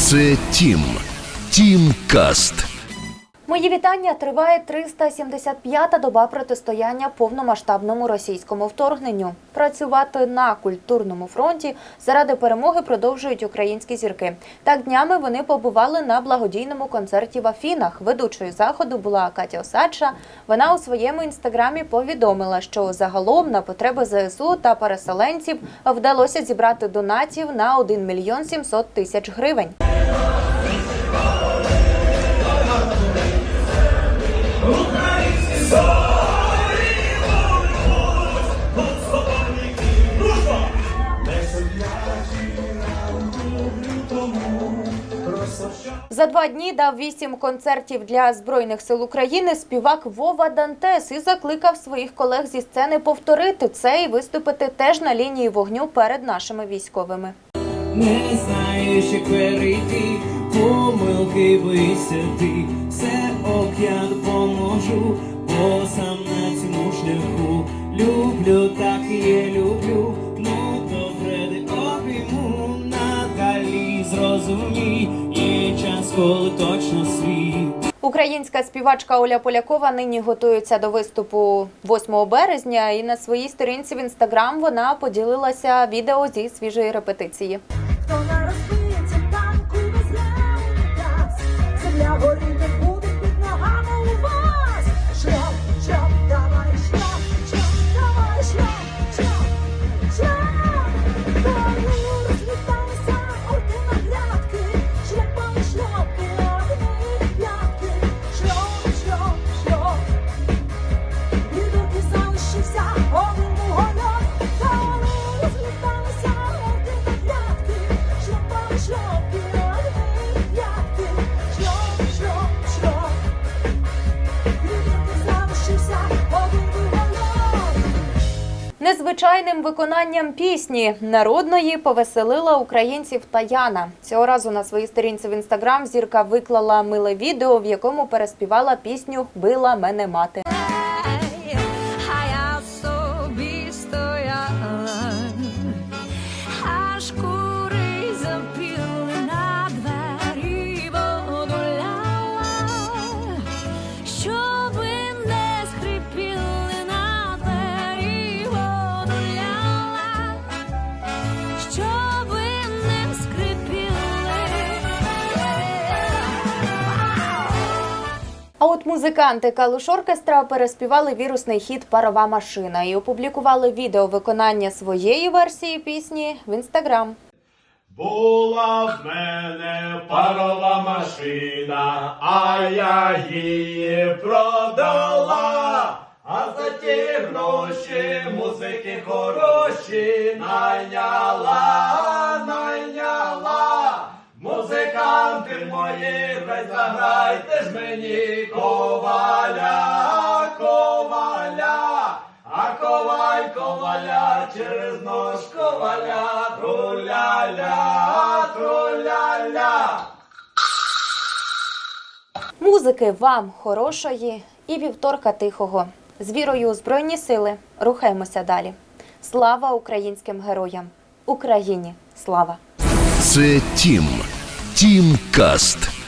Це Тім. Тім Каст. Мої вітання триває 375-та доба протистояння повномасштабному російському вторгненню. Працювати на культурному фронті заради перемоги продовжують українські зірки. Так днями вони побували на благодійному концерті в Афінах. Ведучою заходу була Катя Осадча. Вона у своєму інстаграмі повідомила, що загалом на потреби ЗСУ та переселенців вдалося зібрати донатів на 1 мільйон 700 тисяч гривень. За два дні дав вісім концертів для збройних сил України співак Вова Дантес і закликав своїх колег зі сцени повторити це і виступити теж на лінії вогню перед нашими військовими. Не знаєш, як перейти, помилки висяти, все ок, я допоможу, бо сам на цьому шляху. Люблю, так і є, люблю, ну добре, де обійму, надалі зрозумій, час, коли точно свій. Українська співачка Оля Полякова нині готується до виступу 8 березня, і на своїй сторінці в інстаграм вона поділилася відео зі свіжої репетиції. Хто на розбиється там, куди земля горіть Незвичайним виконанням пісні народної повеселила українців Таяна. Цього разу на своїй сторінці в інстаграм зірка виклала миле відео, в якому переспівала пісню Била мене мати. Музиканти Калуш Оркестра переспівали вірусний хіт Парова машина і опублікували відео виконання своєї версії пісні в інстаграм. Була в мене парова машина, а я її продала. А за ті гроші музики хороші найняла, найняла. Музиканти мої, заграйте ж мені коваля, труляля, труляля. Музики вам хорошої і вівторка тихого. З вірою у Збройні сили рухаємося далі. Слава українським героям! Україні! Слава! Це Тім. Тім Каст.